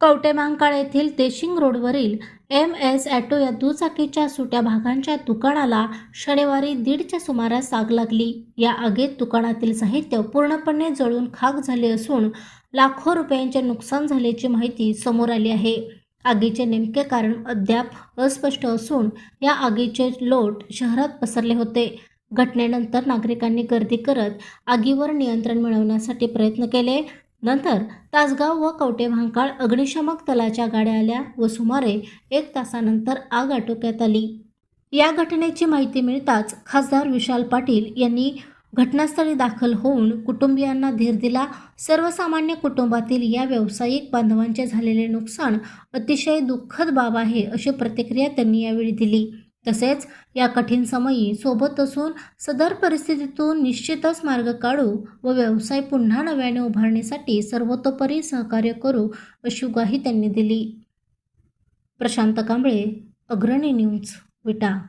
कवटेमांकाळ येथील देशिंग रोडवरील M S auto या दुचाकीच्या सुट्या भागांच्या दुकानाला शनिवारी दीडच्या सुमारास आग लागली. या आगीत दुकानातील साहित्य पूर्णपणे जळून खाक झाले असून लाखो रुपयांचे नुकसान झाल्याची माहिती समोर आली आहे. आगीचे नेमके कारण अद्याप अस्पष्ट असून या आगीचे लोट शहरात पसरले होते. घटनेनंतर नागरिकांनी गर्दी करत आगीवर नियंत्रण मिळवण्यासाठी प्रयत्न केले. नंतर तासगाव व कवटे भांकाळ अग्निशमक दलाच्या गाड्या आल्या व सुमारे एक तासानंतर आग आटोक्यात आली. या घटनेची माहिती मिळताच खासदार विशाल पाटील यांनी घटनास्थळी दाखल होऊन कुटुंबियांना धीर दिला. सर्वसामान्य कुटुंबातील या व्यावसायिक बांधवांचे झालेले नुकसान अतिशय दुःखद बाब आहे अशी प्रतिक्रिया त्यांनी यावेळी दिली. तसेच या कठीण समयी सोबत असून सदर परिस्थितीतून निश्चितच मार्ग काढू व व्यवसाय पुन्हा नव्याने उभारण्यासाठी सर्वतोपरी सहकार्य करू अशी ग्वाही त्यांनी दिली. प्रशांत कांबळे अग्रणी न्यूज विटा.